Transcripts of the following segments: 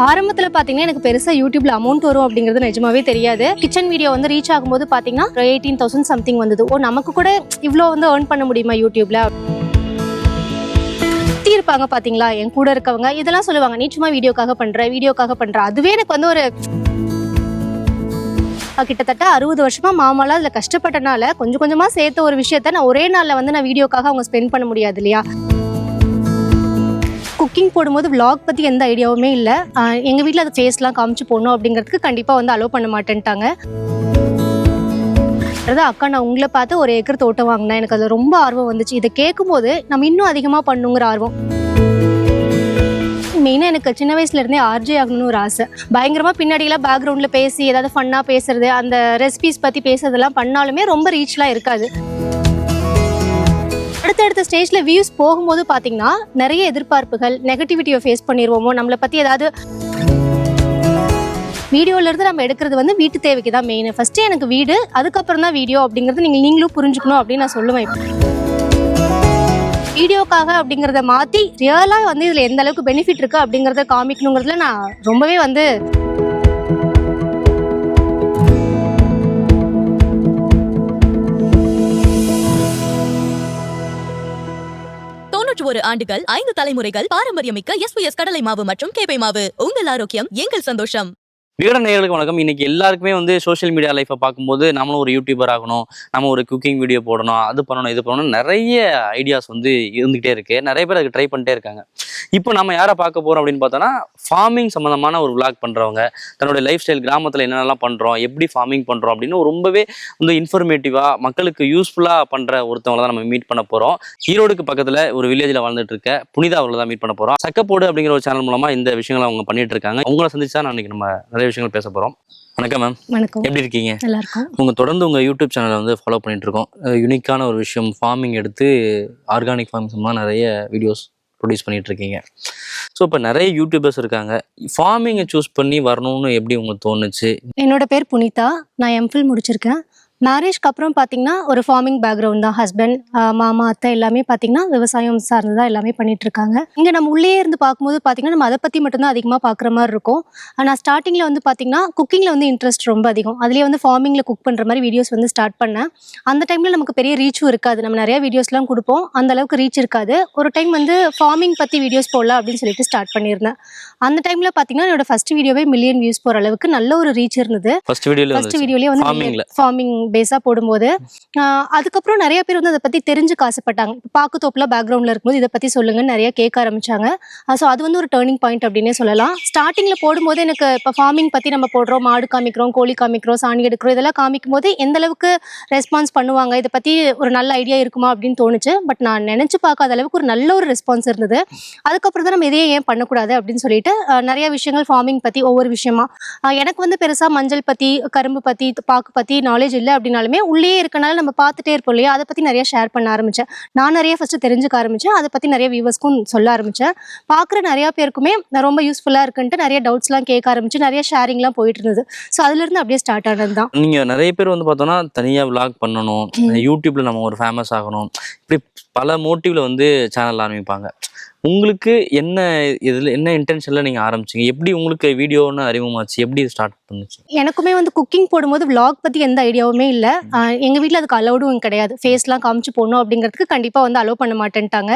ஆரம்பத்துல பாத்தீங்கன்னா எனக்கு பெருசா யூடியூப்ல அமௌண்ட் வரும் அப்படிங்கிறது நிஜமாவே தெரியாது. கிச்சன் வீடியோ வந்து ரீச் ஆகும்போது பாத்தீங்கன்னா எயிட்டீன் தௌசண்ட் சம்திங் வந்தது. ஓ நமக்கு கூட இவ்வளோ வந்து ஏர்ன் பண்ண முடியுமா யூடியூப்ல இருப்பாங்க பாத்தீங்களா? என் கூட இருக்கவங்க இதெல்லாம் சொல்லுவாங்க நீ சும்மா வீடியோக்காக பண்ற வீடியோக்காக பண்ற. அதுவே எனக்கு வந்து ஒரு கிட்டத்தட்ட அறுபது வருஷமா மாமாலாம் அதுல கஷ்டப்பட்டனால கொஞ்சம் கொஞ்சமா சேர்த்த ஒரு விஷயத்த நான் ஒரே நாள்ல வந்து நான் வீடியோக்காக அவங்க ஸ்பெண்ட் பண்ண முடியாது இல்லையா? குக்கிங் போடும்போது விலாக் பற்றி எந்த ஐடியாவுமே இல்லை. எங்கள் வீட்டில் அதை ஃபேஸ்லாம் காமிச்சு போடணும் அப்படிங்கிறதுக்கு கண்டிப்பாக வந்து அலோவ் பண்ண மாட்டேன்ட்டாங்க. அதாவது அக்கா நான் உங்களை பார்த்து ஒரு ஏக்கர் தோட்டம் வாங்கினேன். எனக்கு அது ரொம்ப ஆர்வம் வந்துச்சு. இதை கேட்கும்போது நம்ம இன்னும் அதிகமாக பண்ணுங்கிற ஆர்வம். மெயினாக எனக்கு சின்ன வயசுல இருந்தே ஆர்ஜே ஆகணும்னு ஒரு ஆசை. பயங்கரமாக பின்னாடியெல்லாம் பேக்ரவுண்டில் பேசி ஏதாவது ஃபன்னாக பேசுறது அந்த ரெசிபிஸ் பற்றி பேசுறதெல்லாம் பண்ணாலுமே ரொம்ப ரீச்லாம் இருக்காது. அடுத்தடுத்த ஸ்டேஜில் வியூஸ் போகும்போது பார்த்தீங்கன்னா நிறைய எதிர்பார்ப்புகள் நெகட்டிவிட்டியை ஃபேஸ் பண்ணிடுவோமோ நம்மளை பற்றி ஏதாவது வீடியோலேருந்து நம்ம எடுக்கிறது வந்து வீட்டு தேவைக்கு தான் மெயின் ஃபஸ்ட்டு எனக்கு வீடு அதுக்கப்புறம் தான் வீடியோ அப்படிங்கிறது நீங்கள் நீங்களும் புரிஞ்சுக்கணும் அப்படின்னு நான் சொல்லுவேன் வீடியோக்காக அப்படிங்கிறத மாற்றி ரியலாக வந்து இதில் எந்த அளவுக்கு பெனிஃபிட் இருக்குது அப்படிங்கிறத காமிக்கணுங்கிறதுல நான் ரொம்பவே வந்து தொன்னூற்று ஒரு ஆண்டுகள் ஐந்து தலைமுறைகள் பாரம்பரியமிக்க எஸ்பிஎஸ் கடலை மாவு மற்றும் கேப்பை மாவு. உங்கள் ஆரோக்கியம் எங்கள் சந்தோஷம். விகடன் நேர்களுக்கு வணக்கம். இன்னைக்கு எல்லாருக்குமே வந்து சோஷியல் மீடியா லைஃப்பை பார்க்கும்போது நம்மளும் ஒரு யூடியூபர் ஆகணும் நம்ம ஒரு குக்கிங் வீடியோ போடணும் அது பண்ணணும் இது பண்ணணும் நிறைய ஐடியாஸ் வந்து இருந்துகிட்டே இருக்கு. நிறைய பேர் அதுக்கு ட்ரை பண்ணிட்டே இருக்காங்க. இப்போ நம்ம யாரை பார்க்க போறோம் அப்படின்னு பார்த்தோம்னா ஃபார்மிங் சம்மந்தமான ஒரு விளாக் பண்றவங்க தன்னுடைய லைஃப் ஸ்டைல் கிராமத்தில் என்னென்னலாம் பண்றோம் எப்படி ஃபார்மிங் பண்றோம் அப்படின்னு ரொம்பவே வந்து இன்ஃபர்மேட்டிவா மக்களுக்கு யூஸ்ஃபுல்லா பண்ற ஒருத்தவங்க தான் நம்ம மீட் பண்ண போறோம். ஈரோடுக்கு பக்கத்துல ஒரு வில்லேஜில் வாழ்ந்துட்டு இருக்க புனிதா அவர்களை தான் மீட் பண்ண போறோம். சக்கப்போடு அப்படிங்கிற ஒரு சேனல் மூலமா இந்த விஷயங்களை அவங்க பண்ணிட்டு இருக்காங்க. உங்களை சந்திச்சா நான் இன்னைக்கு நம்ம நிறைய விஷயங்கள் பேச போறோம். வணக்கம் மேம் வணக்கம். எப்படி இருக்கீங்க? நல்லா இருக்கும் உங்க தொடர்ந்து உங்க யூடியூப் சேனலை வந்து ஃபாலோ பண்ணிட்டு இருக்கோம். யூனிக்கான ஒரு விஷயம் ஃபார்மிங் எடுத்து ஆர்கானிக் ஃபார்மிங் நிறைய வீடியோஸ் ப்ரொடியூஸ் பண்ணிட்டு இருக்கீங்க. ஸோ இப்போ நிறைய யூடியூபர்ஸ் இருக்காங்க. ஃபார்மிங்கை சூஸ் பண்ணி வரணும்னு எப்படி உங்களுக்கு தோணுச்சு? என்னோட பேர் புனிதா. நான் எம்ஃபில் முடிச்சிருக்கேன். மேரேஜ்க்கு அப்புறம் பார்த்தீங்கன்னா ஒரு ஃபார்மிங் பேக்ரவுண்ட் தான். ஹஸ்பண்ட் மாமா அத்தை எல்லாமே பார்த்தீங்கன்னா விவசாயம் சார்ந்து தான் எல்லாமே பண்ணிட்டு இருக்காங்க. இங்கே நம்ம உள்ளே இருந்து பார்க்கும்போது பார்த்தீங்கன்னா நம்ம அதை பற்றி மட்டும்தான் அதிகமாக பார்க்குற மாதிரி இருக்கும். நான் ஸ்டார்டிங்கில் வந்து பார்த்தீங்கன்னா குக்கிங்கில் வந்து இன்ட்ரெஸ்ட் ரொம்ப அதிகம். அதுலேயே வந்து ஃபார்மிங்கில் குக் பண்ணுற மாதிரி வீடியோஸ் வந்து ஸ்டார்ட் பண்ணேன். அந்த டைமில் நமக்கு பெரிய ரீச்சும் இருக்காது. நம்ம நிறைய வீடியோஸ்லாம் கொடுப்போம். அந்த அளவுக்கு ரீச் இருக்காது. ஒரு டைம் வந்து ஃபார்மிங் பற்றி வீடியோஸ் போடலாம் அப்படின்னு சொல்லிட்டு ஸ்டார்ட் பண்ணியிருந்தேன். அந்த டைமில் பார்த்தீங்கன்னா என்னோட ஃபர்ஸ்ட் வீடியோவே மில்லியன் வியூஸ் போகிற அளவுக்கு நல்ல ஒரு ரீச் இருந்தது. ஃபர்ஸ்ட் வீடியோலயே வந்து. ஃபார்மிங் பேஸாக போடும்போது அதுக்கப்புறம் நிறைய பேர் வந்து அதை பற்றி தெரிஞ்சு காசுப்பட்டாங்க. இப்போ பாக்குத்தோப்புல பேக்ரவுண்டில் இருக்கும்போது இதை பற்றி சொல்லுங்கன்னு நிறைய கேட்க ஆரம்பிச்சாங்க. ஸோ அது வந்து ஒரு டேர்னிங் பாயிண்ட் அப்படின்னே சொல்லலாம். ஸ்டார்டிங்கில் போடும்போது எனக்கு இப்போ ஃபார்மிங் பற்றி நம்ம போடுறோம் மாடு காமிக்கிறோம் கோழி காமிக்கிறோம் சாணி எடுக்கிறோம் இதெல்லாம் காமிக்கும் போது எந்த அளவுக்கு ரெஸ்பான்ஸ் பண்ணுவாங்க? இதை பற்றி ஒரு நல்ல ஐடியா இருக்குமா அப்படின்னு தோணுச்சு. பட் நான் நினச்சி பார்க்காத அளவுக்கு ஒரு நல்ல ஒரு ரெஸ்பான்ஸ் இருந்தது. அதுக்கப்புறம் தான் நம்ம இதையே ஏன் பண்ணக்கூடாது அப்படின்னு சொல்லிட்டு நிறைய விஷயங்கள் ஃபார்மிங் பற்றி ஒவ்வொரு விஷயமா எனக்கு வந்து பெருசாக மஞ்சள் பத்தி கரும்பு பத்தி பாக்கு பற்றி நாலேஜ் இல்லை அப்படின்னாலுமே உள்ளே இருக்கனால நம்ம பார்த்துட்டே இருப்போம் இல்லையா? அதை பத்தி நிறைய ஷேர் பண்ண ஆரம்பிச்சேன். நான் நிறைய ஃபர்ஸ்ட் தெரிஞ்சுக்க ஆரம்பிச்சேன். அதை பத்தி நிறைய வியூவர்ஸ்க்கும் சொல்ல ஆரம்பிச்சேன். பார்க்குற நிறைய பேருக்குமே நான் ரொம்ப யூஸ்ஃபுல்லா இருக்குன்ட்டு நிறைய டவுட்ஸ்லாம் கேட்க ஆரம்பிச்சு நிறைய ஷேரிங்லாம் போயிட்டு இருந்தது. ஸோ அதுல இருந்து அப்படியே ஸ்டார்ட் ஆனது தான். நீங்க நிறைய பேர் வந்து பார்த்தோம்னா தனியா vlog பண்ணணும். யூடியூப்ல நம்ம ஒரு ஃபேமஸ் ஆகணும். இப்படி பல மோட்டிவ்ல வந்து சேனல் ஆரம்பிப்பாங்க. உங்களுக்கு என்ன இதுல என்ன இன்டென்ஷன்ல நீங்க ஆரம்பிச்சீங்க? எப்படி உங்களுக்கு வீடியோன்னு அறிமுகமாச்சு? எப்படி ஸ்டார்ட் பண்ணுச்சு. எனக்குமே வந்து குக்கிங் போடும்போது vlog பத்தி எந்த ஐடியாவுமே இல்லை. எங்க வீட்ல அதுக்கு அலௌடும் கிடையாது. ஃபேஸ்லாம் காமிச்சு போடணும் அப்படிங்கிறதுக்கு கண்டிப்பா வந்து அலோவ் பண்ண மாட்டேன்ட்டாங்க.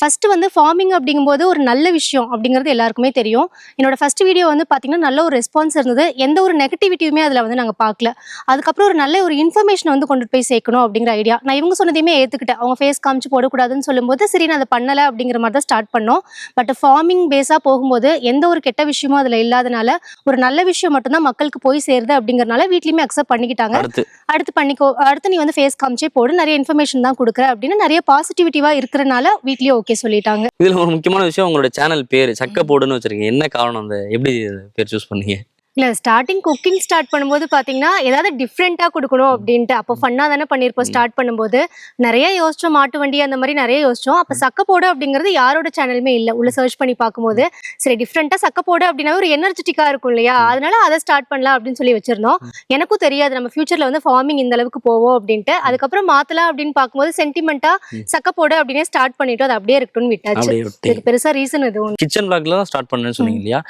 ஃபர்ஸ்ட் வந்து ஃபார்மிங் அப்படிங்கும்போது ஒரு நல்ல விஷயம் அப்படிங்கிறது எல்லாருக்குமே தெரியும். என்னோட ஃபர்ஸ்ட் வீடியோ வந்து பாத்தீங்கன்னா நல்ல ஒரு ரெஸ்பான்ஸ் இருந்தது. எந்த ஒரு நெகட்டிவிட்டியுமே அதுல வந்து நாங்க பார்க்கல அதுக்கப்புறம் ஒரு நல்ல ஒரு இன்ஃபர்மேஷன் வந்து கொண்டு போய் சேர்க்கணும் அப்படிங்கிற ஐடியா நான் இவங்க சொன்னதையுமே ஏத்துக்கிட்டேன். அவங்க ஃபேஸ் காமிச்சு போடக்கூடாதுன்னு சொல்லும்போது சரி நான் அதை பண்ணல அப்படிங்கிற மாதிரி தான் ஸ்டார்ட் பண்ணோம். பட் ஃபார்மிங் பேஸா போகும்போது எந்த ஒரு கெட்ட விஷயமும் அதுல இல்லாதனால ஒரு நல்ல விஷயம் மட்டும்தான் மக்களுக்கு போய் சேருது அப்படிங்கறனால வீட்லயுமே அக்செப்ட் பண்ணிக்கிட்டாங்க. அடுத்து. அடுத்து பண்ணிக்கோ அடுத்து நீ வந்து ஃபேஸ் காமிச்சே போடு நிறைய இன்ஃபர்மேஷன் தான் கொடுக்குற அப்படின்னு நிறைய பாசிட்டிவிட்டிவா இருக்கிறனால வீட்லயே ஓகே சொல்லிட்டாங்க. இதுல ஒரு முக்கியமான விஷயம் உங்களோட சேனல் பேர் சக்க போடுன்னு வச்சிருக்கீங்க. என்ன காரணம் அந்த எப்படி பேர் சூஸ் பண்ணீங்க? இல்ல ஸ்டார்டிங் குக்கிங் ஸ்டார்ட் பண்ணும்போது பாத்தீங்கன்னா ஏதாவது டிஃப்ரெண்டா கொடுக்கணும் அப்படின்ட்டு. அப்போ ஃபன்னா தானே பண்ணிருப்போம் ஸ்டார்ட் பண்ணும்போது. நிறைய யோசிச்சோம் மாட்டு வண்டி அந்த மாதிரி நிறைய யோசிச்சோம். அப்ப சக்கப்போடு அப்படிங்கிறது யாரோட சேனலுமே இல்ல. உள்ள சர்ச் பண்ணி பார்க்கும்போது சரி டிஃப்ரெண்டா சக்கப்போடு அப்படின்னா ஒரு எனர்ஜெட்டிக்கா இருக்கும் இல்லையா? அதனால அதை ஸ்டார்ட் பண்ணலாம் அப்படின்னு சொல்லி வச்சிருந்தோம். எனக்கும் தெரியாது. நம்ம ஃபியூச்சர்ல வந்து ஃபார்மிங் இந்த அளவுக்கு போவோம் அப்படின்ட்டு. அதுக்கப்புறம் மாத்தலாம் அப்படின்னு பார்க்கும்போது சென்டிமெண்டா சக்கப்போடு அப்படின்னே ஸ்டார்ட் பண்ணிட்டோம். அது அப்படியே இருக்கட்டும்னு விட்டாச்சு. அப்படியே விட்டு. இதுக்கு பெருசா ரீசன் எதுவும் கிச்சன் பிளாக்ல தான் ஸ்டார்ட் பண்ணேன்னு சொன்னீங்க இல்லையா?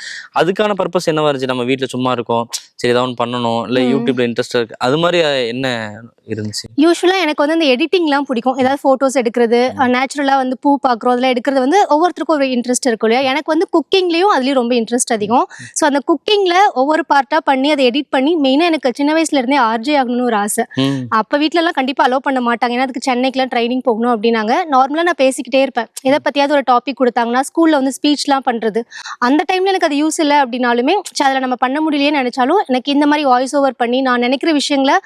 அதுக்கான பர்பஸ் என்னவா இருந்துச்சு? நம்ம வீட்ல சும்மா இருக்கும். சரி ஏதாவது பண்ணணும். இல்ல. யூடியூப்ல இன்ட்ரெஸ்ட் இருக்கு. அது மாதிரி என்ன இருந்துச்சு? யூஸ்வலா எனக்கு வந்து இந்த எடிட்டிங்லாம் பிடிக்கும். ஏதாவது ஃபோட்டோஸ் எடுக்கிறது நேச்சுரலா வந்து பூ பார்க்குறோம் அதெல்லாம் எடுக்கிறது வந்து ஒவ்வொருத்தருக்கும் ஒரு இன்ட்ரெஸ்ட் இருக்கும் இல்லையா? எனக்கு வந்து குக்கிங்லயும் அதுலயும் ரொம்ப இன்ட்ரெஸ்ட் அதிகம். ஸோ அந்த குக்கிங்ல ஒவ்வொரு பார்ட்டா பண்ணி அதை எடிட் பண்ணி மெயினா எனக்கு சின்ன வயசுல இருந்தே ஆர்ஜே ஆகணும்னு ஒரு ஆசை. அப்ப வீட்ல எல்லாம் கண்டிப்பா அலோவ் பண்ண மாட்டாங்க. ஏன்னா அதுக்கு சென்னைக்குலாம் ட்ரைனிங் போகணும் அப்படின்னாங்க. நார்மலா நான் பேசிக்கிட்டே இருப்பேன். எதை பத்தியாவது ஒரு டாபிக் கொடுத்தாங்கன்னா ஸ்கூல்ல வந்து ஸ்பீச்லாம் பண்றது. அந்த டைம்ல எனக்கு அது யூஸ் இல்லை அப்படின்னாலுமே அதுல நம்ம பண்ண முடியலையே நினைச்சாலும் எனக்கு இந்த மாதிரி வாய்ஸ் ஓவர் பண்ணி நான் நினைக்கிற விஷயங்களை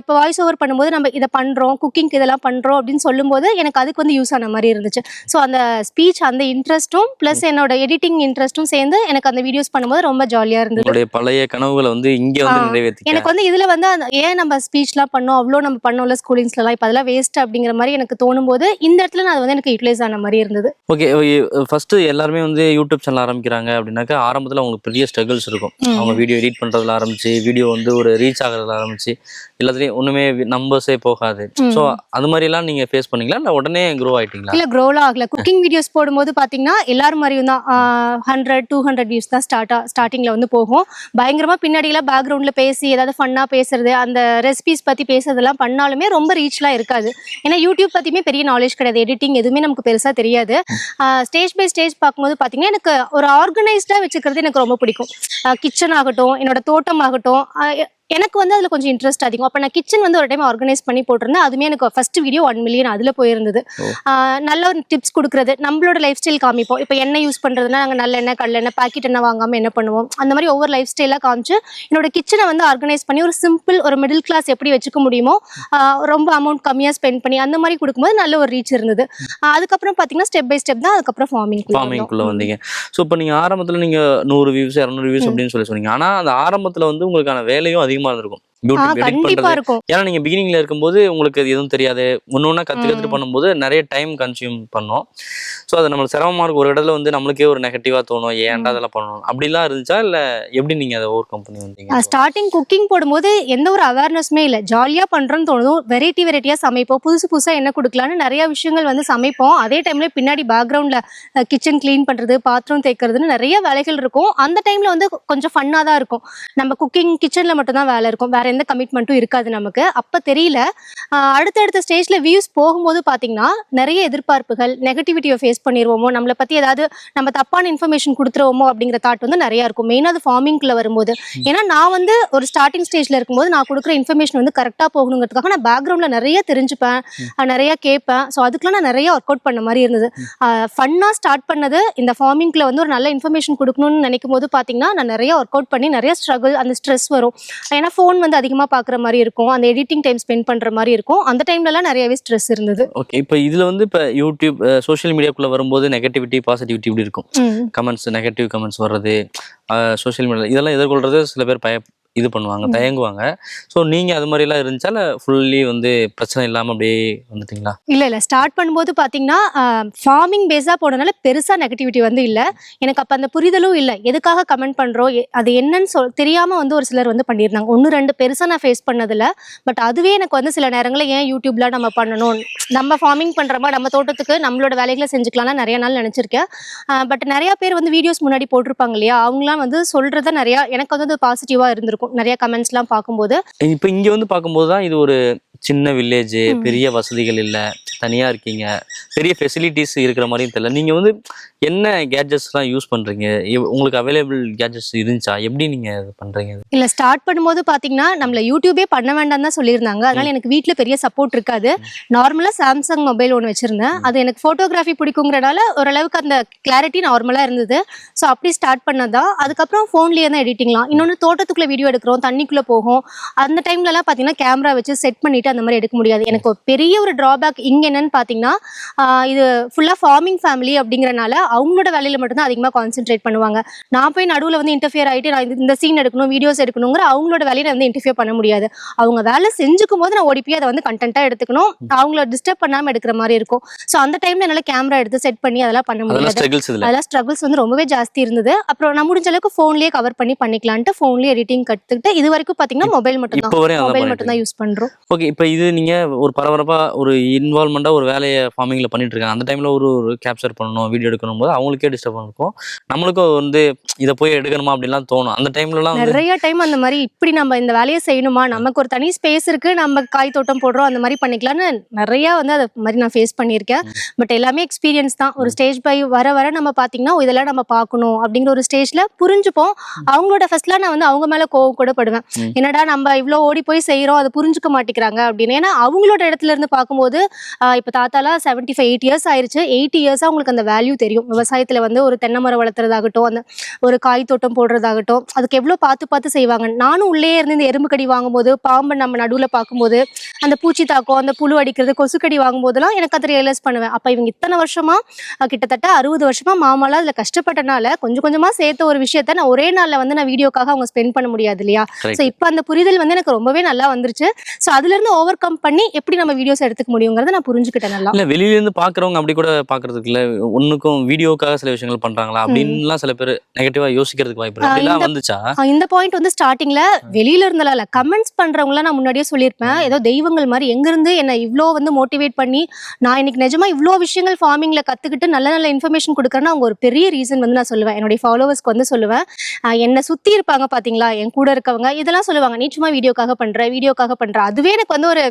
இப்போ வாய்ஸ் ஓவர் பண்ணும்போது நம்ம இதை பண்றோம் குக்கிங்க்கு இதெல்லாம் பண்றோம் அப்படின்னு சொல்லும்போது எனக்கு அதுக்கு வந்து யூஸ் ஆன மாதிரி இருந்துச்சு. ஸோ அந்த ஸ்பீச் அந்த இன்ட்ரெஸ்ட்டும் ப்ளஸ் என்னோட எடிட்டிங் இன்ட்ரெஸ்ட்டும் சேர்ந்து எனக்கு அந்த வீடியோஸ் பண்ணும்போது ரொம்ப ஜாலியா இருந்தது. பழைய கனவுகளை வந்து இங்க வந்து எனக்கு வந்து இதுல வந்து ஏன் நம்ம ஸ்பீச்லாம் பண்ணோம் அவ்வளோ நம்ம பண்ணோம்ல ஸ்கூலிங்ஸ்லாம் இப்போ அதெல்லாம் வேஸ்ட் அப்படிங்கிற மாதிரி எனக்கு தோணும் போது இந்த இடத்துல நான் வந்து எனக்கு யூட்டிலைஸ் ஆன மாதிரி இருந்தது. ஓகே ஃபர்ஸ்ட் எல்லாருமே வந்து யூடியூப் சேனல் ஆரம்பிக்கிறாங்க அப்படின்னாக்கா ஆரம்பத்துல அவங்களுக்கு பெரிய ஸ்ட்ரகிள்ஸ் இருக்கும். அவங்க வீடியோ எடிட் பண்றதுல ஆரம்பிச்சு வீடியோ வந்து ஒரு ரீச் ஆகுறதுல ஆரம்பிச்சு எல்லாத்துலயும் ஒண்ணுமே நம்பர்ஸே போகாது. ஸோ அது மாதிரி எல்லாம் நீங்க ஃபேஸ் பண்ணீங்களா? இல்ல உடனே க்ரோ ஆயிட்டீங்களா? இல்ல க்ரோலாம் ஆகல. குக்கிங் வீடியோஸ் போடும்போது பாத்தீங்கன்னா எல்லாரும் மாதிரியும் தான் ஹண்ட்ரட் டூ ஹண்ட்ரட் வியூஸ் தான் ஸ்டார்டா ஸ்டார்டிங்ல வந்து போகும். பயங்கரமா பின்னாடிலாம் பேக்ரவுண்ட்ல பேசி ஏதாவது ஃபன்னா பேசுறது அந்த ரெசிபிஸ் பத்தி பேசுறதெல்லாம் பண்ணாலுமே ரொம்ப ரீச்லாம் இருக்காது. ஏன்னா யூடியூப் பத்தியுமே பெரிய நாலேஜ் கிடையாது. எடிட்டிங் எதுவுமே நமக்கு பெருசா தெரியாது. ஸ்டேஜ் பை ஸ்டேஜ் பார்க்கும்போது பாத்தீங்கன்னா எனக்கு ஒரு ஆர்கனைஸ்டா வச்சுக்கிறது எனக்கு ரொம்ப பிடிக்கும். கிச்சன் ஆகட்டும் என்னோட தோட்டம் தோட்டமாகட்டும் எனக்கு வந்து அதில் கொஞ்சம் இன்ட்ரெஸ்ட் அதிகம். அப்போ நான் கிச்சன் வந்து ஒரு டைம் ஆர்கனைஸ் பண்ணி போட்டிருந்தேன். அதுவுமே எனக்கு ஃபர்ஸ்ட் வீடியோ ஒன் மில்லியன் அதில் போயிருந்தது. நல்ல ஒரு டிப்ஸ் கொடுக்குறது. நம்மளோட லைஃப் ஸ்டைல் காமிப்போம். இப்போ எண்ணெய் யூஸ் பண்ணுறதுனா நாங்கள் நல்ல எண்ணெய் கடல எண்ணெய் பாக்கெட் எண்ணெய் வாங்காமல் என்ன பண்ணுவோம்? அந்த மாதிரி ஒவ்வொரு லைஃப் ஸ்டைலாக காமிச்சு என்னோட கிச்சனை வந்து ஆர்கனைஸ் பண்ணி ஒரு சிம்பிள் ஒரு மிடில் கிளாஸ் எப்படி வச்சுக்க முடியுமோ ரொம்ப அமௌண்ட் கம்மியாக ஸ்பெண்ட் பண்ணி அந்த மாதிரி கொடுக்கும்போது நல்ல ஒரு ரீச் இருந்தது. அதுக்கப்புறம் பார்த்தீங்கன்னா ஸ்டெப் பை ஸ்டெப் தான் அதுக்கப்புறம் ஃபார்மிங் ஃபார்மிங்குள்ள வந்தீங்க. ஸோ இப்போ நீங்க ஆரம்பத்துல நீங்க நூறு வியூஸ் இரநூறு வியூஸ். அப்படின்னு சொல்லி சொன்னீங்க. ஆனா அந்த ஆரம்பத்துல வந்து உங்களுக்கான வேலையும் அதிகமா அதிகமாக இருந்திருக்கும். கண்டிப்பா பண்றது. இருக்கும். ஏன்னா நீங்க பிகினிங்ல இருக்கும்போது உங்களுக்கு எதுவும் தெரியாது. ஒன்றா கற்று கற்றுட்டு ம். பண்ணும்போது நிறைய டைம் கன்சியூம் பண்ணோம். ஸோ அது நம்மளுக்கு சிரமமா இருக்கும். ஒரு இடத்துல வந்து நம்மளுக்கே ஒரு நெகட்டிவா தோணும். ஏன்டா அதெல்லாம் பண்ணணும்? அப்படிலாம் இருந்துச்சா? இல்ல எப்படி நீங்க அதை ஓவர் கம் பண்ணி வந்தீங்க? ஸ்டார்டிங் குக்கிங் போடும்போது எந்த ஒரு அவேர்னஸுமே இல்லை. ஜாலியாக பண்ணுறோன்னு தோணுதும். வெரைட்டி வெரைட்டியாக சமைப்போம். புதுசு புதுசாக என்ன கொடுக்கலான்னு நிறைய விஷயங்கள் வந்து சமைப்போம். அதே டைமில் பின்னாடி பேக்ரவுண்டில் கிச்சன் க்ளீன் பண்ணுறது பாத்திரம் தேய்க்கிறதுன்னு நிறைய வேலைகள் இருக்கும். அந்த டைமில் வந்து கொஞ்சம் ஃபன்னாக தான் இருக்கும். நம்ம குக்கிங் கிச்சனில் மட்டும்தான் வேலை இருக்கும். வேற எந்த கமிட்மெண்ட்டும் இருக்காது நமக்கு. அப்போ தெரியல. அடுத்தடுத்த ஸ்டேஜில் வியூஸ் போகும்போது பார்த்தீங்கன்னா நிறைய எதிர்பார்ப்புகள் நெகட்டிவிட்டியை ஃபேஸ் பண்ணிடுவோமோ நம்மளை பற்றி ஏதாவது நம்ம தப்பான இன்ஃபர்மேஷன் கொடுத்துருவோமோ அப்படிங்கிற தாட் வந்து நிறைய இருக்கும். மெயினாக அது ஃபார்மிங்குள்ளே வரும்போது. ஏன்னா நான் வந்து ஒரு ஸ்டார்டிங் ஸ்டேஜ்ல இருக்கும்போது நான் கொடுக்குற இன்ஃபர்மேஷன் வந்து கரெக்டாக போகணுங்கிறதுக்காக நான் பேக்ரவுண்ட்ல நிறைய தெரிஞ்சுப்பேன். நிறைய கேட்பேன். ஸோ அதுக்கெல்லாம் நான் நிறைய ஒர்க் அவுட் பண்ண மாதிரி இருந்தது. ஃபன்னாக ஸ்டார்ட் பண்ணது இந்த ஃபார்மிங்ல வந்து ஒரு நல்ல இன்ஃபர்மேஷன் கொடுக்கணும்னு நினைக்கும் போது பார்த்தீங்கன்னா நான் நிறைய ஒர்க் அவுட் பண்ணி நிறைய ஸ்ட்ரகிள் அந்த ஸ்ட்ரெஸ் வரும். ஏன்னா ஃபோன் வந்து அதிகமாக பார்க்குற மாதிரி இருக்கும். அந்த எடிட்டிங் டைம் ஸ்பெண்ட் பண்ணுற மாதிரி இருக்கும். அந்த டைம்லலாம் நிறையவே ஸ்ட்ரெஸ் இருந்தது. ஓகே இப்போ இதுல வந்து இப்போ யூடியூப் சோஷியல் மீடியாக்குள்ள வரும்போது நெகட்டிவிட்டி பாசிட்டிவிட்டி இப்படி இருக்கும். கமெண்ட்ஸ் நெகட்டிவ் கமெண்ட்ஸ் வர்றது சோஷியல் மீடியா இதெல்லாம் எதிர்கொள்றது சில பேர் பய இது பண்ணுவாங்க. தயங்குவாங்க. ஸோ நீங்க அது மாதிரிலாம் இருந்துச்சா? இல்லை ஃபுல்லி வந்து பிரச்சனை இல்லாம அப்படியே வந்துட்டீங்களா? இல்ல இல்ல. ஸ்டார்ட் பண்ணும்போது பாத்தீங்கன்னா ஃபார்மிங் பேஸா போனனால பெருசா நெகட்டிவிட்டி வந்து இல்ல. எனக்கு அப்ப அந்த புரிதலும் இல்ல. எதுக்காக கமெண்ட் பண்றோம்? அது என்னன்னு சொல் தெரியாம வந்து ஒரு சிலர் வந்து பண்ணியிருந்தாங்க ஒன்னு ரெண்டு பெருசா நான் ஃபேஸ் பண்ணதில்ல. பட் அதுவே எனக்கு வந்து சில நேரங்களில் ஏன் யூடியூப்ல நம்ம பண்ணணும்? நம்ம ஃபார்மிங் பண்றோமா நம்ம தோட்டத்துக்கு நம்மளோட வேலைகளை செஞ்சுக்கலாம்னு நிறைய நாள் நினைச்சிருக்கேன். பட் நிறைய பேர் வந்து வீடியோஸ் முன்னாடி போட்டிருப்பாங்க இல்லையா? அவங்களாம் வந்து சொல்றத நிறைய எனக்கு வந்து பாசிட்டிவா இருந்திருக்கும். நிறைய கமெண்ட்ஸ்லாம் பார்க்கும்போது இப்போ இங்க வந்து பார்க்கும்போது தான் இது ஒரு சின்ன வில்லேஜ். பெரிய வசதிகள் இல்ல தனியா இருக்கீங்க. பெரிய ஃபெசிலிட்டிஸ் இருக்கிற மாதிரியும் தெரியல. நீங்க வந்து என்ன கேட்ஜெட்ஸ்லாம் யூஸ் பண்றீங்க? எவ்- உங்களுக்கு அவைலபிள் கேட்ஜெட்ஸ் இருந்துச்சா? எப்படி நீங்க இது பண்றீங்க? இது? இல்ல ஸ்டார்ட் பண்ணும்போது பாத்தீங்கன்னா நம்மள யூடியூபே பண்ண வேண்டாம் தான் சொல்லியிருந்தாங்க. அதனால எனக்கு வீட்ல பெரிய சப்போர்ட் இருக்காது. நார்மலா சாம்சங் மொபைல் ஒன்று வச்சிருந்தேன். அது எனக்கு போட்டோகிராஃபி பிடிக்குங்கிறனால ஓரளவுக்கு அந்த கிளாரிட்டி நார்மலா இருந்தது. ஸோ அப்படி ஸ்டார்ட் பண்ணதான் அதுக்கப்புறம் ஃபோன்லேயே தான் எடிட்டிங்லாம் இன்னொன்று தோட்டத்துக்குள்ள வீடியோ எடுக்கிறோம். தண்ணிக்குள்ள போகும். அந்த டைம்லலாம் பார்த்தீங்கன்னா கேமரா வச்சு செட் பண்ணிட்டு அந்த மாதிரி எடுக்க முடியாது. எனக்கு பெரிய ஒரு டிராபேக் இங்க என்னன்னு பார்த்தீங்கன்னா இது ஃபுல்லாக ஃபார்மிங் ஃபேமிலி அப்படிங்கறனால அவங்களோட வேலையில மட்டும்தான் அதிகமாக கான்சென்ட்ரேட் பண்ணுவாங்க. நான் போய் நடுவில் வந்து இன்டர்ஃபியர் ஆகிட்டு நான் இந்த சீன் எடுக்கணும் வீடியோஸ் எடுக்கணுங்கிற அவங்களோட வேலையை நான் வந்து இன்டர்ஃபியர் பண்ண முடியாது. அவங்க வேலை செஞ்சுக்கும் போது நான் ஓடி போய் அதை வந்து கண்டென்ட்டாக எடுத்துக்கணும். அவங்கள டிஸ்டர்ப் பண்ணாமல் எடுக்கிற மாதிரி இருக்கும். ஸோ அந்த டைம்ல என்னால் கேமரா எடுத்து செட் பண்ணி அதெல்லாம் பண்ண முடியாது. அதெல்லாம் ஸ்ட்ரகிள்ஸ் வந்து ரொம்பவே ஜாஸ்தி இருந்தது. அப்புறம் நான் முடிஞ்ச அளவுக்கு ஃபோன்லேயே கவர் பண்ணி பண்ணிக்கலான்ட்டு ஃபோன்லேயே எடிட்டிங் கற்றுக்கிட்டு இது வரைக்கும் பார்த்தீங்கன்னா மொபைல் மட்டும் தான் மொபைல் மட்டும் தான் யூஸ் பண்ணுறோம் ஓகே இப்போ இது நீங்க ஒரு பரபரப்பா ஒரு இன்வால்மெண்டா ஒரு வேலையை ஃபார்மிங்ல பண்ணிட்டு இருக்காங்க அந்த டைம்ல ஒரு ஒரு கேப்சர் பண்ணணும் வீடியோ எடுக்கணும் போது அவங்களுக்கே டிஸ்டர்ப் இருக்கும். நம்மளுக்கும் வந்து இதை போய் எடுக்கணுமா அப்படின்லாம் தோணும். அந்த டைம்லலாம் நிறைய டைம் அந்த மாதிரி இப்படி நம்ம இந்த வேலையை செய்யணுமா? நமக்கு ஒரு தனி ஸ்பேஸ் இருக்கு நம்ம காய் தோட்டம் போடுறோம் அந்த மாதிரி பண்ணிக்கலாம்னு நிறைய வந்து அதை மாதிரி நான் ஃபேஸ் பண்ணியிருக்கேன். பட் எல்லாமே எக்ஸ்பீரியன்ஸ் தான். ஒரு ஸ்டேஜ் பை வர வர நம்ம பார்த்தீங்கன்னா "ஓ, இதெல்லாம் நம்ம பார்க்கணும் அப்படிங்கிற ஒரு ஸ்டேஜ்ல புரிஞ்சுப்போம். அவங்களோட ஃபர்ஸ்ட்லாம் நான் வந்து அவங்க மேல கோவம் கூட படுவேன். என்னடா நம்ம இவ்வளோ ஓடி போய் செய்றோம் அதை புரிஞ்சுக்க மாட்டேங்கிறாங்க அப்படின்னு. ஏன்னா அவங்களோட இடத்துல இருந்து பார்க்கும்போது இப்ப தாத்தாலாம் செவன்டி ஃபைவ் எயிட் இயர்ஸ் ஆயிருச்சு எயிட்டி இயர்ஸா உங்களுக்கு அந்த வேல்யூ தெரியும். விவசாயத்துல வந்து ஒரு தென்னை மரம் வளர்த்துறதாகட்டும் அந்த ஒரு காய் தோட்டம் போடுறதாகட்டும் அதுக்கு எவ்வளோ பார்த்து பார்த்து செய்வாங்க. நானும் உள்ளே இருந்து இந்த எறும்பு கடி வாங்கும்போது பாம்பை நம்ம நடுவில் பார்க்கும்போது அந்த பூச்சி தாக்கம் அந்த புழு அடிக்கிறது கொசுக்கடி வாங்கும்போதெல்லாம் எனக்கு அதை ரியலைஸ் பண்ணுவேன். அப்போ இவங்க இத்தனை வருஷமா அஹ் கிட்டத்தட்ட அறுபது வருஷமா மாமாலாம் அதில் கஷ்டப்பட்டனால கொஞ்சம் கொஞ்சமா சேர்த்த ஒரு விஷயத்த நான் ஒரே நாள்ல வந்து நான் வீடியோக்காக அவங்க ஸ்பெண்ட் பண்ண முடியாது இல்லையா. ஸோ இப்போ அந்த புரிதல் வந்து எனக்கு ரொம்பவே நல்லா வந்துருச்சு. ஸோ அதுல இருந்து ஓவர் கம் பண்ணி எப்படி நம்ம வீடியோஸ் எடுத்துக்க முடியுங்கிறத நான் புரிஞ்சுக்கிட்டேன் நல்லா. இல்ல வெளியில இருந்து பாக்குறவங்க அப்படி கூட பாக்குறதுக்கு இல்ல. ஒண்ணுக்கும் வீடியோக்காக சில விஷயங்கள் பண்றாங்களா? அப்படின்லாம் சில பேர் நெகட்டிவா யோசிக்கிறதுக்கு வாய்ப்பு அப்படிலாம் வந்துச்சா? இந்த பாயிண்ட் வந்து ஸ்டார்டிங்ல வெளியில இருந்தல இல்ல கமெண்ட்ஸ் பண்றவங்களாம் நான் முன்னாடியே சொல்லியிருப்பேன். ஏதோ தெய்வங்கள் மாதிரி எங்க இருந்து என்ன இவ்ளோ வந்து மோட்டிவேட் பண்ணி நான் இன்னைக்கு நிஜமா இவ்ளோ விஷயங்கள் ஃபார்மிங்ல கத்துக்கிட்டு நல்ல நல்ல இன்ஃபர்மேஷன் கொடுக்கறேன்னா அவங்க ஒரு பெரிய ரீசன் வந்து நான் சொல்லுவேன். என்னுடைய ஃபாலோவர்ஸ்க்கு வந்து சொல்லுவேன். என்னை சுத்தி இருப்பாங்க பாத்தீங்களா? என் கூட இருக்கவங்க இதெல்லாம் சொல்லுவாங்க. நீ சும்மா வீடியோக்காக பண்ற வீடியோக்காக பண்ற. அதுவே எனக்கு வந்து ஒரு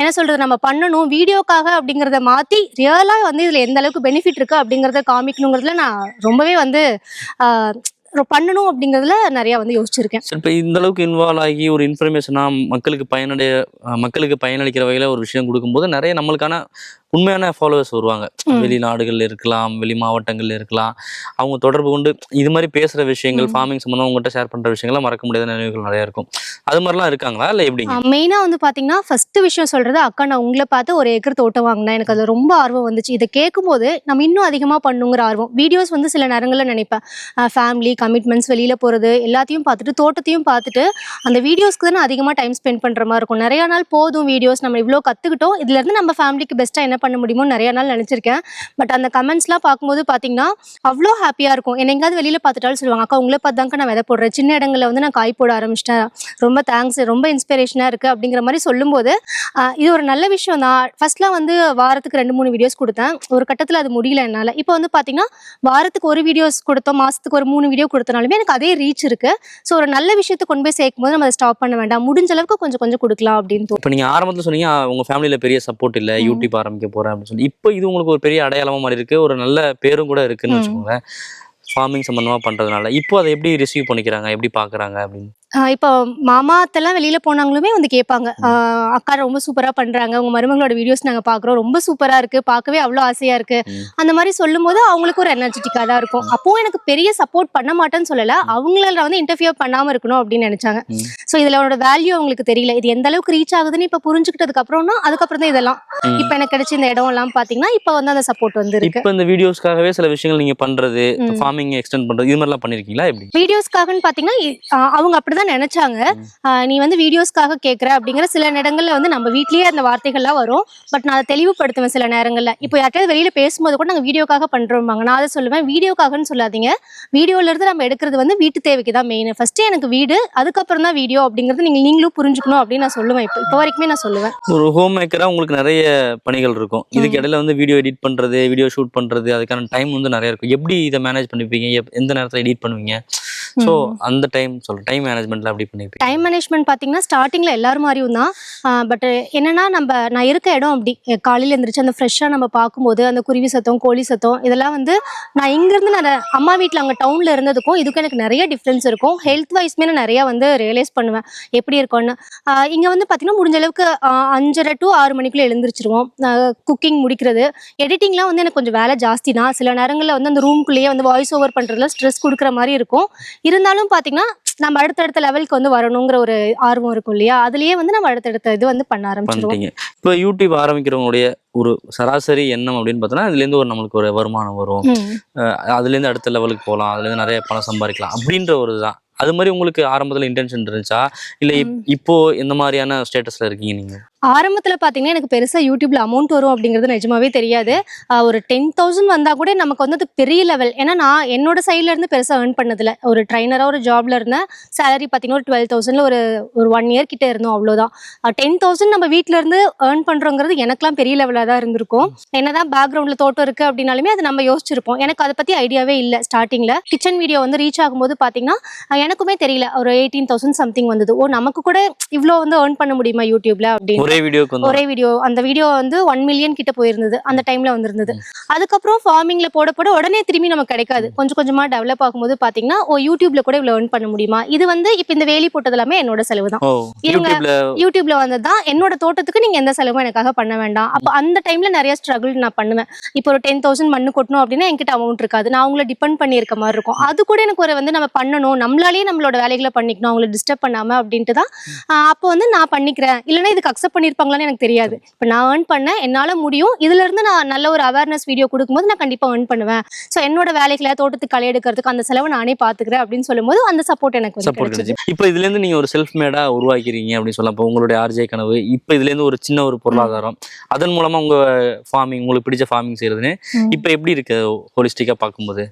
என்ன சொல்றது? நம்ம பண்ணணும் வீடியோக்காக அப்படிங்கிறத மாற்றி ரியலாக வந்து இதில் எந்த அளவுக்கு பெனிஃபிட் இருக்கு அப்படிங்கிறத காமிக்கணுங்கிறதுல நான் ரொம்பவே வந்து பண்ணணும் அப்படிங்கிறதுல நிறைய வந்து யோசிச்சிருக்கேன். இப்போ இந்த அளவுக்கு இன்வால்வ் ஆகி ஒரு இன்ஃபர்மேஷனாக மக்களுக்கு பயனடைய மக்களுக்கு பயனளிக்கிற வகையில் ஒரு விஷயம் கொடுக்கும்போது நிறைய நம்மளுக்கான உண்மையான ஃபாலோவர்ஸ் வருவாங்க. வெளிநாடுகள்ல இருக்கலாம் வெளி மாவட்டங்கள்ல இருக்கலாம். அவங்க தொடர்பு கொண்டு இது மாதிரி பேசுற விஷயங்கள். ஃபார்மிங் சம்பந்தமா உங்ககிட்ட ஷேர் பண்ற விஷயங்கள்லாம் மறக்க முடியாத நினைவுகள் நிறைய இருக்கும். அது மாதிரிலாம் இருக்காங்களா? இல்ல எப்படிங்க மெயினா வந்து பாத்தீங்கன்னா ஃபர்ஸ்ட் விஷயம் சொல்றது அக்கா நான் உங்களை பார்த்து ஒரு ஏக்கர் தோட்டம் வாங்கினேன். எனக்கு அதுல ரொம்ப ஆர்வம் வந்துச்சு. இதை கேட்கும்போது நம்ம இன்னும் அதிகமா பண்ணுங்கிற ஆர்வம். வீடியோஸ் வந்து சில நேரங்கள்ல நினைப்பேன். ஃபேமிலி கமிட்மெண்ட்ஸ் வெளியில போறது எல்லாத்தையும் பார்த்துட்டு தோட்டத்தையும் பார்த்துட்டு அந்த வீடியோஸ்க்கு தான் அதிகமா டைம் ஸ்பெண்ட் பண்ற மாதிரி இருக்கும். நிறைய நாள் போதும் வீடியோஸ் நம்ம இவ்வளோ கத்துக்கிட்டோம். இதுல இருந்து நம்ம ஃபேமிலிக்கு பெஸ்ட்டா என்ன பண்ண முடியுமோ நிறைய நாள் நினைச்சிருக்கேன். பட் அந்த கமெண்ட்ஸ்லாம் பார்க்கும்போது பாத்தீங்கன்னா அவ்வளோ ஹாப்பியா இருக்கும். என்ன எங்கேயாவது வெளியில பார்த்துட்டாலும் சொல்லுவாங்க அக்கா உங்களை பார்த்தாங்க நான் விதை போடுறேன். சின்ன இடங்கள்ல வந்து நான் காய் போட ஆரம்பிச்சிட்டேன். ரொம்ப தேங்க்ஸ் ரொம்ப இன்ஸ்பிரேஷனாக இருக்குது அப்படிங்கிற மாதிரி சொல்லும்போது இது ஒரு நல்ல விஷயம் தான். ஃபர்ஸ்ட்லாம் வந்து வாரத்துக்கு ரெண்டு மூணு வீடியோஸ் கொடுத்தேன். ஒரு கட்டத்தில் அது முடியல என்னால். இப்போ வந்து பார்த்தீங்கன்னா வாரத்துக்கு ஒரு வீடியோஸ் கொடுத்தோம் மாதத்துக்கு ஒரு மூணு வீடியோ கொடுத்தனாலுமே எனக்கு அதே ரீச் இருக்குது ஸோ ஒரு நல்ல விஷயத்தை கொண்டு போய் சேர்க்கும் போது நம்ம அதை ஸ்டாப் பண்ண வேண்டாம். முடிஞ்ச அளவுக்கு கொஞ்சம் கொஞ்சம் கொடுக்கலாம் அப்படின்னு இப்ப நீங்க ஆரம்பத்துல சொன்னீங்க "ஆ, உங்க ஃபேமிலியில பெரிய சப்போர்ட் இல்ல. யூடியூப் ஆரம்பிக்க போறேன் அப்படின்னு சொல்லி. இப்போ இது உங்களுக்கு ஒரு பெரிய அடையாளமா மாதிரி இருக்கு. ஒரு நல்ல பேரும் கூட இருக்குன்னு ம். வச்சுக்கோங்களேன். ஃபார்மிங் சம்பந்தமா பண்றதுனால. இப்போ அதை எப்படி ரிசீவ் பண்ணிக்கிறாங்க? எப்படி பாக்குறாங்க? அப்படின்னு. இப்போ மாமா அத்தெல்லாம் வெளியில போனாங்களுமே வந்து கேட்பாங்க. அக்கா ரொம்ப சூப்பரா பண்றாங்க. உங்க மருமகளோட வீடியோஸ் நாங்க பாக்குறோம். ரொம்ப சூப்பரா இருக்கு. பார்க்கவே அவ்வளோ ஆசையா இருக்கு. ம். அந்த மாதிரி சொல்லும்போது அவங்களுக்கு ஒரு எனர்ஜெட்டிக்கா தான் இருக்கும். அப்போ எனக்கு பெரிய சப்போர்ட் பண்ண மாட்டேன்னு சொல்லல. அவங்கள வந்து இன்டர்ஃபியர் பண்ணாம இருக்கணும் அப்படின்னு நினைச்சாங்க. சோ இதுல அவனோட வேல்யூ அவங்களுக்கு தெரியல. இது எந்த அளவுக்கு ரீச் ஆகுதுன்னு இப்ப புரிஞ்சுக்கிட்டதுக்கு அப்புறம்னா அதுக்கப்புறம் தான் இதெல்லாம். இப்ப எனக்கு கிடைச்ச இந்த இடம் எல்லாம் பாத்தீங்கன்னா இப்ப வந்து அந்த சப்போர்ட் வந்து இருக்கு. இப்போ இந்த வீடியோஸ்க்காகவே சில விஷயங்கள் நீங்க பண்றது ம். ஃபார்மிங் எக்ஸ்டெண்ட் பண்றது இது மாதிரிலாம் பண்ணிருக்கீங்களா? எப்படி? வீடியோஸ்க்காகன்னு பாத்தீங்கன்னா அவங்க அப்படிதான் நினைச்சாங்க. ஆஹ் நீ வந்து வீடியோஸ்க்காக கேக்குற அப்படிங்கிற சில இடங்கள்ல வந்து நம்ம வீட்லயே அந்த வார்த்தைகள்லாம் வரும். பட் நான் அதை தெளிவுபடுத்துவேன் சில நேரங்கள்ல. இப்போ யார்கிட்டயாவது வெளியில பேசும்போது கூட நாங்க வீடியோக்காக பண்றோம்பாங்க. நான் அதை சொல்லுவேன் வீடியோக்காகன்னு சொல்லாதீங்க. வீடியோல இருந்து நம்ம எடுக்கிறது வந்து வீட்டு தேவைக்கு தான் மெயின் ஃபர்ஸ்ட் எனக்கு வீடு அதுக்கப்புறம் தான் வீடியோ அப்படிங்கிறது நீங்க நீங்களும் புரிஞ்சுக்கணும் அப்படின்னு நான் சொல்லுவேன் இப்போ. இப்போ வரைக்குமே நான் சொல்லுவேன். ஒரு ஹோம் மேக்கரா உங்களுக்கு நிறைய பணிகள் இருக்கும். இதுக்கு இடையில வந்து வீடியோ எடிட் பண்றது வீடியோ ஷூட் பண்றது அதுக்கான டைம் வந்து நிறைய இருக்கும். எப்படி இதை மேனேஜ் பண்ணிப்பீங்க? எந்த நேரத்துல எடிட் பண்ணுவீங்க? ஸோ அந்த டைம் சொல்றேன் டைம் மேனேஜ்மெண்ட்ல அப்படி பண்ணிப்பீங்க டைம் மேனேஜ்மெண்ட் பார்த்தீங்கன்னா ஸ்டார்டிங்கில் எல்லாரும் மாதிரியும் தான். பட் என்னன்னா நம்ம நான் இருக்க இடம் அப்படி. காலையில் எழுந்திரிச்சு அந்த ஃப்ரெஷ்ஷாக நம்ம பார்க்கும்போது அந்த குருவி சத்தம் கோழி சத்தம் இதெல்லாம் வந்து நான் இங்கேருந்து நான் அம்மா வீட்டில் அங்கே டவுனில் இருந்ததுக்கும் இதுக்கும் எனக்கு நிறைய டிஃப்ரென்ஸ் இருக்கும். ஹெல்த் வைஸ்மே நான் நிறையா வந்து ரியலைஸ் பண்ணுவேன். எப்படி இருக்கும்னு. இங்கே வந்து பார்த்தீங்கன்னா முடிஞ்ச அளவுக்கு அஞ்சரை டு ஆறு மணிக்குள்ளே எழுந்திரிச்சிருவோம். குக்கிங் முடிக்கிறது. எடிட்டிங்லாம் வந்து எனக்கு கொஞ்சம் வேலை ஜாஸ்தி தான். சில நேரங்களில் வந்து அந்த ரூம்குள்ளேயே வந்து வாய்ஸ் ஓவர் பண்ணுறதுல ஸ்ட்ரெஸ் கொடுக்குற மாதிரி இருக்கும். இருந்தாலும் பார்த்தீங்கன்னா நம்ம அடுத்தடுத்த லெவலுக்கு வந்து வரணுங்கிற ஒரு ஆர்வம் இருக்கும் இல்லையா? அதுலயே வந்து நம்ம அடுத்தடுத்த இது வந்து பண்ண ஆரம்பிச்சிருவோம். இப்போ யூடியூப் ஆரம்பிக்கிறவங்களுடைய ஒரு சராசரி எண்ணம் அப்படின்னு பார்த்தோன்னா இதுலேருந்து ஒரு நம்மளுக்கு ஒரு வருமானம் வரும். ம். அஹ் அதுலேருந்து அடுத்த லெவலுக்கு போகலாம் அதுலேருந்து நிறைய பணம் சம்பாதிக்கலாம். அப்படின்ற ஒரு இதுதான். அது மாதிரி உங்களுக்கு ஆரம்பத்தில் இன்டென்ஷன் இருந்துச்சா? இல்லை இப்- இப்போ இந்த மாதிரியான ஸ்டேட்டஸ்ல இருக்கீங்க நீங்க? ஆரம்பத்தில் பார்த்தீங்கன்னா எனக்கு பெருசாக யூடியூப்ல அமௌண்ட் வரும் அப்படிங்கிறது நிஜமாவே தெரியாது. ஒரு டென் தௌசண்ட் வந்தால் கூட நமக்கு வந்து அது பெரிய லெவல் ஏன்னா நான் என்னோட சைட்லேருந்து பெருசாக ஏர்ன் பண்ணதில்ல. ஒரு ட்ரைனராக ஒரு ஜாப்ல இருந்தேன். சேலரி பார்த்தீங்கன்னா ஒரு டுவெல் தௌசண்ட்ல ஒரு ஒரு ஒன் இயர் கிட்டே இருந்தோம் அவ்வளோதான் டென் தௌசண்ட் நம்ம வீட்டிலேருந்து ஏர்ன் பண்ணுறோங்கிறது எனக்குலாம் பெரிய லெவலாக தான் இருந்திருக்கும். என்னதான் பேக்ரவுண்டில் தோட்டம் இருக்குது அப்படின்னாலுமே அது நம்ம யோசிச்சிருப்போம். எனக்கு அதை பற்றி ஐடியாவே இல்லை ஸ்டார்டிங்கில் கிச்சன் வீடியோ வந்து ரீச் ஆகும்போது பார்த்தீங்கன்னா எனக்குமே தெரியல. ஒரு எயிட்டீன் தௌசண்ட் சம்திங் வந்தது. ஓ நமக்கு கூட இவ்வளோ வந்து ஏர்ன் பண்ண முடியுமா யூடியூப்ல அப்படின்னு. ஒரே வீடியோக்கு ஒரே வீடியோ அந்த வீடியோ வந்து ஒன் மில்லியன் கிட்ட போயிருந்தது. அந்த டைம்ல வந்திருந்தது. அதுக்கப்புறம் ஃபார்மிங்ல போட போட உடனே திரும்பி நமக்கு கிடைக்காது. கொஞ்சம் கொஞ்சமா டெவலப் ஆகும்போது பாத்தீங்கன்னா ஓ யூடியூப்ல கூட இவ்வளவு earn பண்ண முடியுமா? இது வந்து இப்ப இந்த வேலி போட்டது எல்லாமே என்னோட செலவு தான். ஓ இவங்க- யூடியூப்ல வந்ததுதான் என்னோட தோட்டத்துக்கு நீங்க எந்த செலவும் எனக்காக பண்ண வேண்டாம். அப்ப அந்த டைம்ல நிறைய ஸ்ட்ரகிள் நான் பண்ணுவேன். இப்போ ஒரு டென் தௌசண்ட் மண்ணு கொட்டணும் அப்படின்னா என்கிட்ட அமௌண்ட் இருக்காது. நான் அவங்கள டிபெண்ட் பண்ணி இருக்க மாதிரி இருக்கும். அது கூட எனக்கு ஒரு வந்து நம்ம பண்ணணும். நம்மளாலேயே நம்மளோட வேலைகளை பண்ணிக்கணும். அவங்கள டிஸ்டர்ப் பண்ணாம அப்படின்ட்டு தான். அப்போ வந்து நான் பண்ணிக்கிறேன். இல்லைன்னா இதுக்கு அக்செப்ட் பண்ணிருப்பாங்களான்னு எனக்கு தெரியாது. இப்போ நான் ஏர்ன் பண்ணேன் என்னால முடியும். இதுல இருந்து நான் நல்ல ஒரு அவேர்னஸ் வீடியோ கொடுக்கும்போது நான் கண்டிப்பா ஏர்ன் பண்ணுவேன். ஸோ என்னோட வேலைகளை தோட்டத்துக்கு களை எடுக்கிறதுக்கு அந்த செலவை நானே பாத்துக்கிறேன் அப்படின்னு சொல்லும்போது அந்த சப்போர்ட் எனக்கு சப்போர்ட் இப்போ இதுல இருந்து நீங்க ஒரு செல்ஃப் மேடா உருவாக்கிறீங்க அப்படின்னு சொல்லலாம். இப்போ உங்களுடைய ஆர்ஜே கனவு இப்போ இதுல இருந்து ஒரு சின்ன ஒரு பொருளாதாரம். அதன் மூலமா உங்க ஃபார்மிங் உங்களுக்கு பிடிச்ச ஃபார்மிங் செய்யறதுன்னு ம். இப்போ எப்படி இருக்கு ஹோலிஸ்டிக்கா பார்க்கும்போது?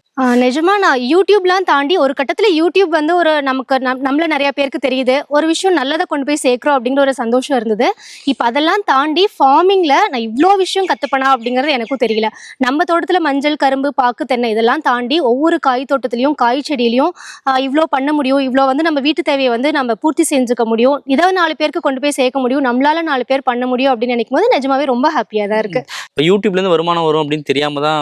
நிஜமா நான் யூடியூப்லாம் தாண்டி ஒரு கட்டத்துல யூடியூப் வந்து ஒரு நமக்கு நம்- நம்மள நிறைய பேருக்கு தெரியுது. ஒரு விஷயம் நல்லதை கொண்டு போய் சேர்க்கிறோம் அப்படிங்கிற ஒரு சந்தோஷம் இருந்தது. இப்போ அதெல்லாம் தாண்டி ஃபார்மிங்கில் நான் இவ்வளோ விஷயம் கத்துப்பனா அப்படிங்கிறது எனக்கும் தெரியல. நம்ம தோட்டத்தில் மஞ்சள் கரும்பு பாக்கு தென்னை இதெல்லாம் தாண்டி ஒவ்வொரு காய் தோட்டத்துலையும் காய் செடியிலையும் இவ்வளோ பண்ண முடியும் இவ்வளோ வந்து நம்ம வீட்டு தேவையை வந்து நம்ம பூர்த்தி செஞ்சுக்க முடியும். இதை நாலு பேருக்கு கொண்டு போய் சேர்க்க முடியும். நம்மளால நாலு பேர் பண்ண முடியும் அப்படின்னு நினைக்கும் போது நிஜமாவே ரொம்ப ஹாப்பியாக தான் இருக்கு. இப்போ யூடியூப்ல இருந்து வருமானம் வரும் அப்படின்னு தெரியாம தான்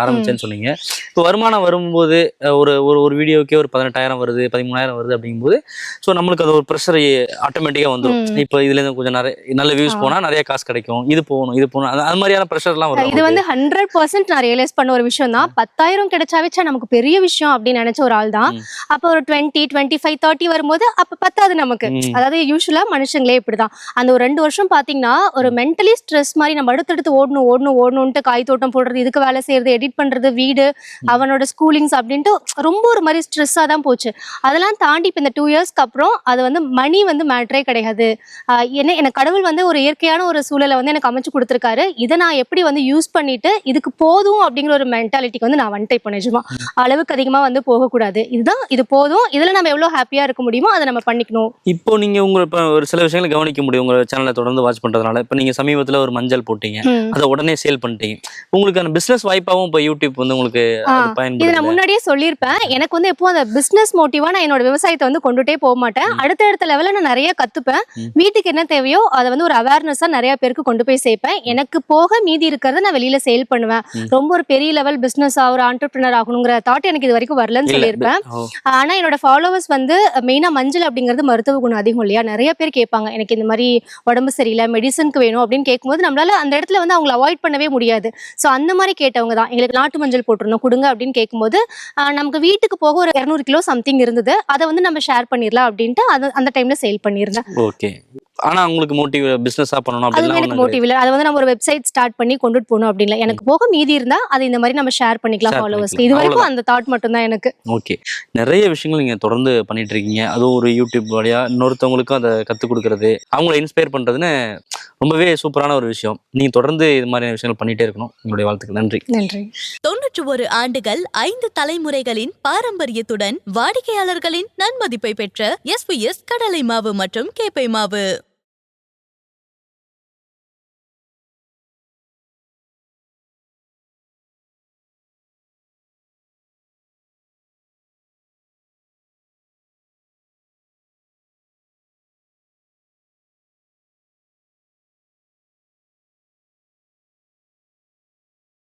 ஆரம்பிச்சேன்னு சொன்னீங்க. இப்போ வருமானம் வரும்போது ஒரு ஒரு ஒரு வீடியோக்கே ஒரு பதினெட்டாயிரம் வருது பதிமூணாயிரம் வருது அப்படிங்கும்போது ஸோ நம்மளுக்கு அது ஒரு ப்ரெஷர் ஆட்டோமேட்டிக்காக வந்துடும். இப்போ இதுல இருந்து கொஞ்சம் நிறைய நல்ல வியூஸ் ஆ. போனா நிறைய காசு கிடைக்கும். இது போகணும் இது போகணும் அது மாதிரியான ப்ரெஷர்லாம் வரும் இது வந்து ஹண்ட்ரட் பர்சன்ட் நான் ரியலைஸ் பண்ண ஒரு விஷயம் தான். பத்தாயிரம் கிடைச்சாவே ச்சே, நமக்கு பெரிய விஷயம் அப்படின்னு நினைச்ச ஒரு ஆள் தான். அப்போ ஒரு டுவெண்ட்டி டுவெண்ட்டி ஃபைவ் தேர்ட்டி வரும்போது அப்ப பத்தாது நமக்கு. அதாவது யூஸ்வலா மனுஷங்களே இப்படிதான். அந்த ஒரு ரெண்டு வருஷம் பாத்தீங்கன்னா ஒரு மென்டலி ஸ்ட்ரெஸ் மாதிரி நம்ம அடுத்தடுத்து ஓடணும் ஓடணும் ஓடணும்ட்டு காய் தோட்டம் போடுறது இதுக்கு வேலை செய்யறது எடிட் பண்றது வீடு அவனோட ஸ்கூலிங்ஸ் அப்படின்ட்டு ரொம்ப ஒரு மாதிரி ஸ்ட்ரெஸ்ஸாக தான் போச்சு. அதெல்லாம் தாண்டி இப்போ இந்த டூ இயர்ஸ்க்கு அப்புறம் அது வந்து மணி வந்து மேட்ரே கிடையாது. என்ன எனக்கு கடவுள் வந்து ஒரு இயற்கையான ஒரு சூழலை வந்து எனக்கு அமைச்சு கொடுத்துருக்காரு. இதை நான் எப்படி வந்து யூஸ் பண்ணிட்டு இதுக்கு போதும் அப்படிங்கிற ஒரு மென்டாலிட்டிக்கு வந்து நான் வந்துட்டேன் இப்போ நிஜமா. அளவுக்கு அதிகமாக வந்து போகக்கூடாது. இதுதான் இது போதும். இதில் நம்ம எவ்வளோ ஹாப்பியாக இருக்க முடியுமோ அதை நம்ம பண்ணிக்கணும். இப்போ நீங்க உங்க இப்போ ஒரு சில விஷயங்களை கவனிக்க முடியும். உங்க சேனலை தொடர்ந்து வாட்ச் பண்றதுனால. இப்போ நீங்க சமீபத்துல ஒரு மஞ்சள் போட்டீங்க. அதை உடனே சேல் பண்ணிட்டீங்க. உங்களுக்கான பிசினஸ் வாய்ப்பாகவும் இப்போ யூடியூப் வந்து உங்களுக்கு இது நான் முன்னாடியே சொல்லியிருப்பேன். எனக்கு வந்து எப்போ அந்த பிசினஸ் மோட்டிவா நான் என்னோட விவசாயத்தை வந்து கொண்டுட்டே போக மாட்டேன். அடுத்தடுத்த லெவலில் நான் நிறைய கத்துப்பேன். வீட்டுக்கு என்ன தேவையோ அதை வந்து ஒரு அவேர்னஸா நிறைய பேருக்கு கொண்டு போய் சேர்ப்பேன். எனக்கு போக மீதி இருக்கிறத நான் வெளியில சேல் பண்ணுவேன். ரொம்ப ஒரு பெரிய லெவல் பிசினஸ் ஒரு ஆண்டர்பிரினர் ஆகணுங்கிற தாட் எனக்கு இது வரைக்கும் வரலன்னு சொல்லியிருப்பேன். ஆனா என்னோட ஃபாலோவர்ஸ் வந்து மெயினா மஞ்சள் அப்படிங்கிறது மருத்துவ குணம் அதிகம் இல்லையா? நிறைய பேர் கேட்பாங்க எனக்கு இந்த மாதிரி உடம்பு சரியில்லை மெடிசனுக்கு வேணும் அப்படின்னு கேட்கும்போது நம்மளால அந்த இடத்துல வந்து அவங்கள அவாய்ட் பண்ணவே முடியாது. ஸோ அந்த மாதிரி கேட்டவங்க தான். எங்களுக்கு நாட்டு மஞ்சள் போட்டிருந்தோம். கொடுங்க அப்படின்னு கேட்கும்போது நமக்கு வீட்டுக்கு போக ஒரு இரநூறு கிலோ சம்திங் இருந்தது. அதை வந்து நம்ம ஷேர் பண்ணிடலாம் அப்படின்ட்டு அது அந்த டைம்ல சேல் பண்ணியிருந்தேன் ஓகே ஆனா உங்களுக்கு மோட்டிவ் பிசினஸா பண்ணணும் அப்படிலாம் எனக்கு மோட்டிவ் இல்லை. அது வந்து நம்ம ஒரு வெப்சைட் ஸ்டார்ட் பண்ணி கொண்டுட்டு போகணும் அப்படின்னு இல்லை. எனக்கு போக மீதி இருந்தா அது இந்த மாதிரி நம்ம ஷேர் பண்ணிக்கலாம் ஃபாலோவர்ஸ்க்கு. இது வரைக்கும் அந்த தாட் மட்டும் தான் எனக்கு. ஓகே நிறைய விஷயங்கள் நீங்க தொடர்ந்து பண்ணிட்டு இருக்கீங்க. அதுவும் ஒரு யூடியூப் வழியா இன்னொருத்தவங்களுக்கும் அதை கத்துக் கொடுக்கறது அவங்கள இன்ஸ்பயர் பண்றதுன்னு ரொம்பவே சூப்பரான ஒரு விஷயம். நீங்க தொடர்ந்து இது மாதிரியான விஷயங்கள் பண்ணிட்டே இருக்கணும். உங்களுடைய வாழ்த்துக்கு நன்றி. நன்றி. தொன்னூற்று ஒரு ஆண்டுகள் ஐந்து தலைமுறைகளின் பாரம்பரியத்துடன் வாடிக்கையாளர்களின் நன்மதிப்பை பெற்ற எஸ்பிஎஸ் கடலை மாவு மற்றும் கேப்பை மாவு.